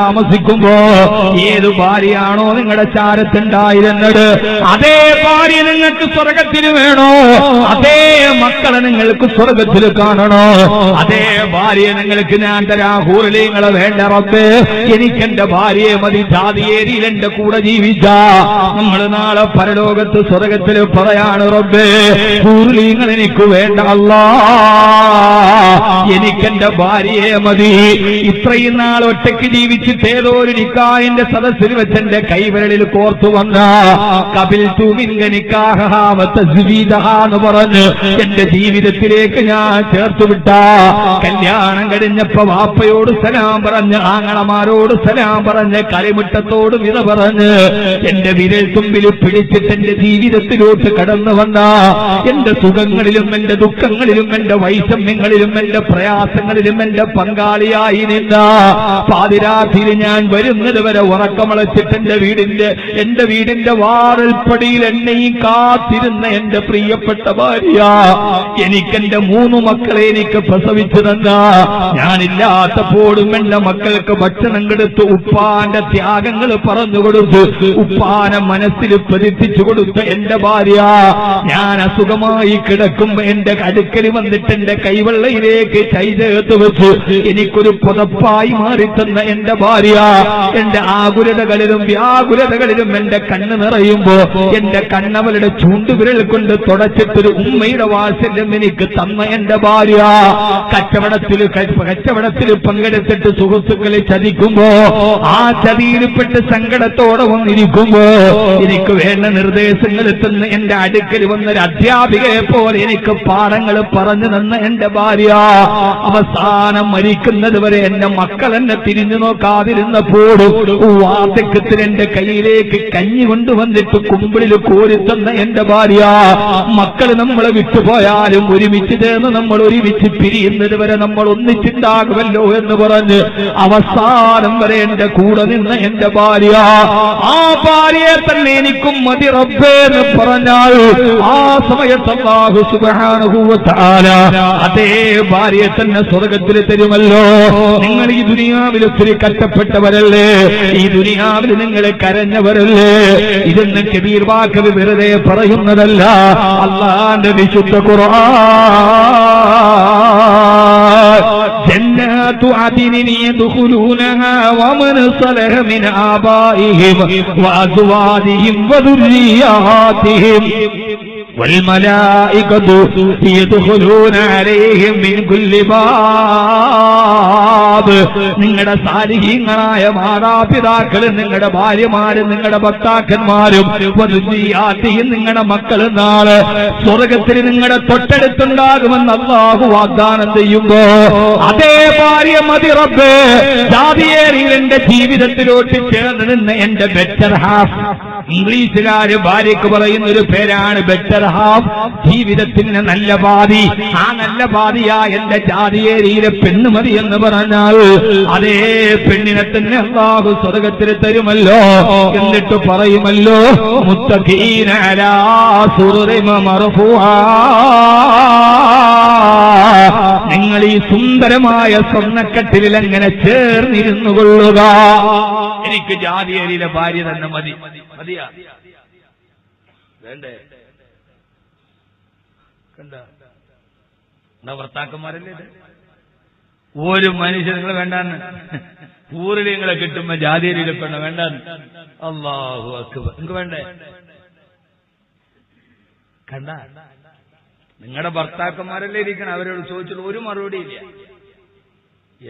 താമസിക്കുമ്പോ ഏത് ഭാര്യയാണോ നിങ്ങളുടെ ചാരത്തുണ്ടായിരുന്നത്? അതേ ഭാര്യ നിങ്ങൾക്ക് സ്വർഗത്തിൽ വേണോ? അതേ മക്കളെ നിങ്ങൾക്ക് സ്വർഗത്തിൽ കാണണോ? അതേ ഭാര്യ നിങ്ങൾക്ക് ഞാൻ തരാ ഹൂറിലീങ്ങളെ വേണ്ട റബ്ബ്. എനിക്കെന്റെ ഭാര്യയെ മതി ജാതിയേരിയിൽ എന്റെ കൂടെ ജീവിച്ച. നമ്മൾ നാളെ പരലോകത്ത് സ്വർഗത്തിൽ പറയാണ് റബ്ബേ ഹൂറിലീങ്ങൾ എനിക്ക് വേണ്ട അല്ലാ. എനിക്കെന്റെ ഭാര്യയെ മതി. ഇത്രയും നാൾ ഒറ്റയ്ക്ക് ജീവിച്ചിട്ട് ഏതോ ഒരു നിക്കാഹിന്റെ സദസ്സിൽ വെച്ച് എന്റെ കൈവിരലിൽ കോർത്തു വന്ന കപിൽ എന്ന് പറഞ്ഞ് എന്റെ ജീവിതത്തിലേക്ക് ഞാൻ ചേർത്തുവിട്ട കല്യാണം കഴിഞ്ഞപ്പോ വാപ്പയോട് സലാം പറഞ്ഞ് ആങ്ങളമാരോട് സലാം പറഞ്ഞ് കരിമുട്ടത്തോട് വിത പറഞ്ഞ് എന്റെ വിരൽ തുമ്പിൽ പിടിച്ചിട്ട് എന്റെ ജീവിതത്തിലോട്ട് കടന്നു വന്ന. എന്റെ സുഖങ്ങളിലും എന്റെ ദുഃഖങ്ങളിലും എന്റെ വൈഷമ്യങ്ങളിലും എന്റെ പ്രയാസങ്ങളിലും എന്റെ പങ്കാളിയായി നിന്ന പാതിരാത്രിയിൽ ഞാൻ വരുന്നത് വരെ ഉറക്കമളച്ചിട്ട് എന്റെ വീടിന്റെ എന്റെ വീടിന്റെ വാറൽപ്പടിയിൽ എന്നെയും കാത്തിരുന്ന എന്റെ പ്രിയപ്പെട്ട ഭാര്യ. എനിക്കെന്റെ മൂന്ന് മക്കളെ എനിക്ക് പ്രസവിച്ചു തന്ന. ഞാനില്ലാത്തപ്പോഴും എന്റെ മക്കൾക്ക് ഭക്ഷണം കെടുത്തു ഉപ്പാന്റെ ത്യാഗങ്ങൾ പറഞ്ഞു കൊടുത്തു ഉപ്പാനെ മനസ്സിൽ പ്രതിഷ്ഠിച്ചു കൊടുത്ത എന്റെ ഭാര്യ. ഞാൻ അസുഖമായി കിടക്കുമ്പോ എന്റെ അടുക്കൽ വന്നിട്ട് എന്റെ കൈവെള്ളയിലേക്ക് ചൈതകത്ത് വെച്ച് എനിക്കൊരു പുതപ്പായി മാറി തന്ന എന്റെ ഭാര്യ എന്റെ ആകുലതകളിലും വ്യാകുലതകളിലും എന്റെ കണ്ണ് നിറയുമ്പോ എന്റെ കണ്ണവളുടെ ചൂണ്ടുവിരൽ കൊണ്ട് തുടച്ചിട്ടൊരു ഉമ്മയുടെ വാത്സല്യം എനിക്ക് തന്ന എന്റെ ഭാര്യ. കച്ചവടത്തിൽ കച്ചവടത്തിൽ പങ്കെടുത്തിട്ട് സുഹൃത്തുക്കളെ ചതിക്കുമ്പോ ആ ചതിയിൽപ്പെട്ട് സങ്കടത്തോടെ വന്നിരിക്കുമ്പോ എനിക്ക് വേണ്ട നിർദ്ദേശങ്ങൾ തന്ന് എന്റെ അടുക്കൽ വന്നൊരു അധ്യാപികയെ പോലെ എനിക്ക് പാഠങ്ങൾ പറഞ്ഞു തന്ന എന്റെ ഭാര്യ. അവസാനം മരിക്കുന്നത് വരെ എന്റെ മക്കൾ എന്നെ തിരിഞ്ഞു നോക്കാതിരുന്നപ്പോഴും വാർദ്ധക്യത്തിൽ എന്റെ കയ്യിലേക്ക് കഞ്ഞി കൊണ്ടുവന്നിട്ട് കുമ്പിളിൽ കോരിത്തന്ന എന്റെ ഭാര്യ. മക്കൾ നമ്മളെ വിട്ടുപോയാലും ഒരുമിച്ച് ചേർന്ന് നമ്മൾ ഒരുമിച്ച് പിരിയുന്നത് വരെ നമ്മൾ ഒന്നിച്ചുണ്ടാകുമല്ലോ എന്ന് പറഞ്ഞ് അവസാനം വരെ എന്റെ കൂടെ നിന്ന എന്റെ ഭാര്യ. ആ ഭാര്യയെ തന്നെ എനിക്കും മതി റബ്ബേ എന്ന് പറഞ്ഞാൽ ആ സമയത്ത് അതേ ഭാര്യയെ തന്നെ സ്വർഗത്തിൽ തരുമല്ലോ. നിങ്ങൾ ഈ ദുനിയാവിൽ ഒത്തിരി കഷ്ടപ്പെട്ടവരല്ലേ ഈ ദുനിയാവിൽ നിങ്ങൾ കരഞ്ഞവരല്ലേ ഇതെന്ന് കബീർ വാക്കവി വെറുതെ പറയുന്നതല്ല അള്ളാന്റെ വിശുദ്ധ ഖുർആൻ جنات عدن يدخلونها ومن صلح من آبائهم وأزواجهم وذرياتهم والملائكة يدخلون عليهم من كل باب നിങ്ങളുടെ സാരിഹീങ്ങളായ മാതാപിതാക്കളും നിങ്ങളുടെ ഭാര്യമാരും നിങ്ങളുടെ ഭക്താക്കന്മാരും വധുജിയാത്തിയും നിങ്ങളുടെ മക്കളും നാളെ സ്വർഗത്തിൽ നിങ്ങളുടെ തൊട്ടടുത്തുണ്ടാകുമെന്ന് അള്ളാഹു വാഗ്ദാനം ചെയ്യുമ്പോ അതേ ഭാര്യ മതി റബ്ബ് ജാതിയേറിയിൽ എന്റെ ജീവിതത്തിലോട്ട് ചേർന്ന് എന്റെ ബെറ്റർ ഹാഫ് ഇംഗ്ലീഷുകാര് ഭാര്യക്ക് പറയുന്ന ഒരു പേരാണ് ബെറ്റർ ഹാഫ്. ജീവിതത്തിന് നല്ല പാതി. ആ നല്ല പാതിയാ എന്റെ ജാതിയേരിയിലെ പെണ്ണ് മതി എന്ന് പറഞ്ഞാൽ അതേ പെണ്ണിനെ തന്നെ അള്ളാഹു സ്വർഗത്തിൽ തരുമല്ലോ എന്നിട്ട് പറയുമല്ലോ. നിങ്ങൾ ഈ സുന്ദരമായ സ്വർണക്കട്ടിലിൽ അങ്ങനെ ചേർന്നിരുന്നു കൊള്ളുക? എനിക്ക് ജാതിയേരിയിലെ ഭാര്യ തന്നെ മതി. മതിയാ? വേണ്ടേ? കണ്ട? എന്നാ ഭർത്താക്കന്മാരല്ലേ ഒരു മനുഷ്യൻ നിങ്ങൾ വേണ്ടാന്ന്. ഊരിൽ നിങ്ങളെ കിട്ടുമ്പോ ജാതിയേരിയിലെ പെണ്ണ വേണ്ടാന്ന്. അള്ളാഹു അക്ബർ. നിങ്ങൾക്ക് വേണ്ടേ? കണ്ട? നിങ്ങളുടെ ഭർത്താക്കന്മാരല്ലേ ഇരിക്കണം? അവരോട് ചോദിച്ചിട്ട് ഒരു മറുപടി ഇല്ല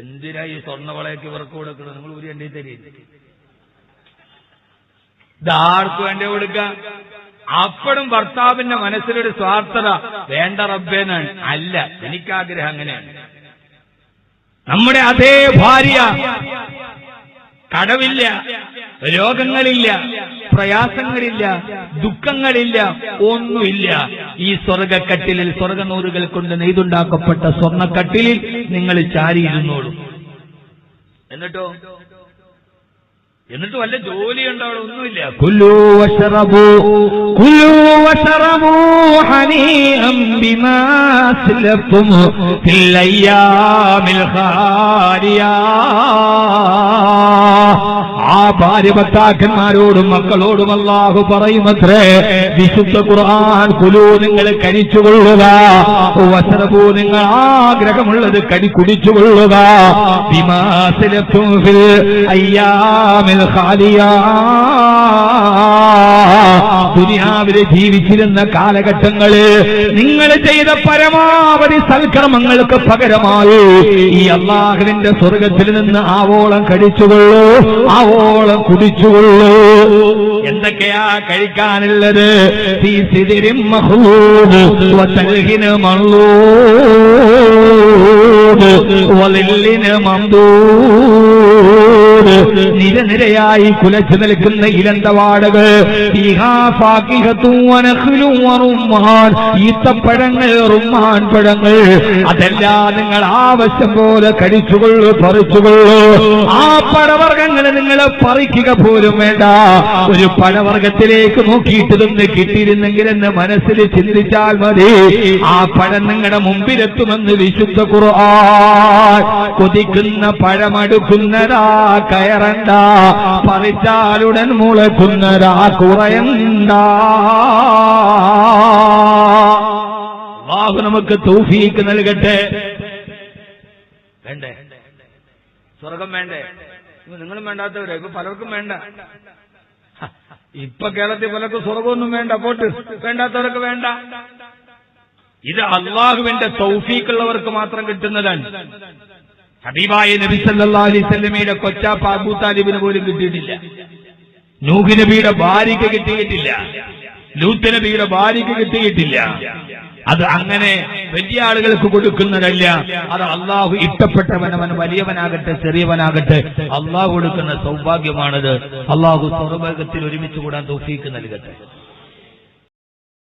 എന്തിനാ ഈ സ്വർണവളയൊക്കെ ഇവർക്ക് കൊടുക്കണം? നിങ്ങൾ ഒരു എണ്ണി തരില്ല ഇതാർക്ക് വേണ്ടി കൊടുക്കാം? അപ്പോഴും ഭർത്താവിന്റെ മനസ്സിലൊരു സ്വാർത്ഥത വേണ്ട റബ്ബേനാണ് അല്ല. എനിക്കാഗ്രഹം അങ്ങനെയാണ്. നമ്മുടെ അതേ ഭാര്യ കടവില്ല രോഗങ്ങളില്ല പ്രയാസങ്ങളില്ല ദുഃഖങ്ങളില്ല ഒന്നുമില്ല. ഈ സ്വർഗക്കട്ടിലിൽ സ്വർഗനൂറുകൾ കൊണ്ട് നെയ്തുണ്ടാക്കപ്പെട്ട സ്വർണക്കട്ടിലിൽ നിങ്ങൾ ചാരിയിരുന്നോളൂ. എന്നിട്ടോ? എന്നിട്ട് വല്ല ജോലി അവിടെ ഒന്നുമില്ല. വശറബു വശറബു ബിമാ ഫിൽ ഖാരിയാ ആ ഭാര്യ ഭർത്താക്കന്മാരോടും മക്കളോടും അള്ളാഹു പറയുമത്രേ വിശുദ്ധ ഖുർആൻ കുലു നിങ്ങൾ കഴിച്ചുകൊള്ളുക വസ്ത്രപൂ നിങ്ങൾ ആഗ്രഹമുള്ളത് കടി കുടിച്ചുകൊള്ളുക. കൊള്ളുക ഫിൽ അയ്യാമിൽ ഖാലിയാ. ദുനിയാവിലെ ജീവിച്ചിരുന്ന കാലഘട്ടങ്ങൾ നിങ്ങൾ ചെയ്ത പരമാവധി സൽക്രമങ്ങൾക്ക് പകരമായി ഈ അള്ളാഹുവിന്റെ സ്വർഗത്തിൽ നിന്ന് ആവോളം കഴിച്ചുകൊള്ളൂ ആവോളം കുടിച്ചുകൊള്ളൂ. എന്തൊക്കെയാ കഴിക്കാനുള്ളത്? തീ സിതിരിം മംദൂദ് നിരനിരയായി കുലച്ചു നിൽക്കുന്ന ഇലന്തവാടകൾ. ഈത്തപ്പഴങ്ങൾ റുമ്മാൻ പഴങ്ങൾ. അതെല്ലാം നിങ്ങൾ ആവശ്യം പോലെ കഴിച്ചുകൊള്ളു പറിച്ചുകൊള്ളു. ആ പഴവർഗങ്ങൾ നിങ്ങൾ പറിക്കുക പോലും വേണ്ട. ഒരു പഴവർഗത്തിലേക്ക് നോക്കിയിട്ട് നിന്ന് കിട്ടിയിരുന്നെങ്കിൽ എന്ന് മനസ്സിൽ ചിന്തിച്ചാൽ മതി. ആ പഴം നിങ്ങളുടെ മുമ്പിലെത്തുമെന്ന് വിശുദ്ധ ഖുർആൻ കൊതിക്കുന്ന പഴമടുക്കുന്നതാ കയറണ്ട. പറിച്ചാലുടൻ മുളക്കുന്നതാ കുറയണ്ട. അള്ളാഹു നമുക്ക് തൂഫീക്ക് നൽകട്ടെ. വേണ്ടേ? സ്വർഗം വേണ്ടേ? നിങ്ങളും വേണ്ടാത്തവരാ ഇപ്പൊ പലർക്കും വേണ്ട. ഇപ്പൊ കേരളത്തിൽ പലർക്കും സ്വർഗമൊന്നും വേണ്ട. പോട്ട് വേണ്ടാത്തവർക്ക് വേണ്ട. ഇത് അള്ളാഹുവിന്റെ തൗഫീക്കുള്ളവർക്ക് മാത്രം കിട്ടുന്നതാണ്. ഹബീബായ നബി സല്ലല്ലാഹു അലൈഹി വസല്ലമയുടെ കൊച്ചാപ്പ അബൂ താലിബിന് പോലും കിട്ടിയിട്ടില്ല. നൂഹ് നബിയുടെ ഭാര്യയ്ക്ക് കിട്ടിയിട്ടില്ല. ലൂത്ത് നബിയുടെ ഭാര്യയ്ക്ക് കിട്ടിയിട്ടില്ല. അത് അങ്ങനെ വലിയ ആളുകൾക്ക് കൊടുക്കുന്നതല്ല. അത് അള്ളാഹു ഇഷ്ടപ്പെട്ടവനവൻ വലിയവനാകട്ടെ ചെറിയവനാകട്ടെ അള്ളാഹു കൊടുക്കുന്ന സൗഭാഗ്യമാണത്. അള്ളാഹു സ്വർഗത്തിൽ ഒരുമിച്ച് കൂടാൻ തോഫീക്ക് നൽകട്ടെ.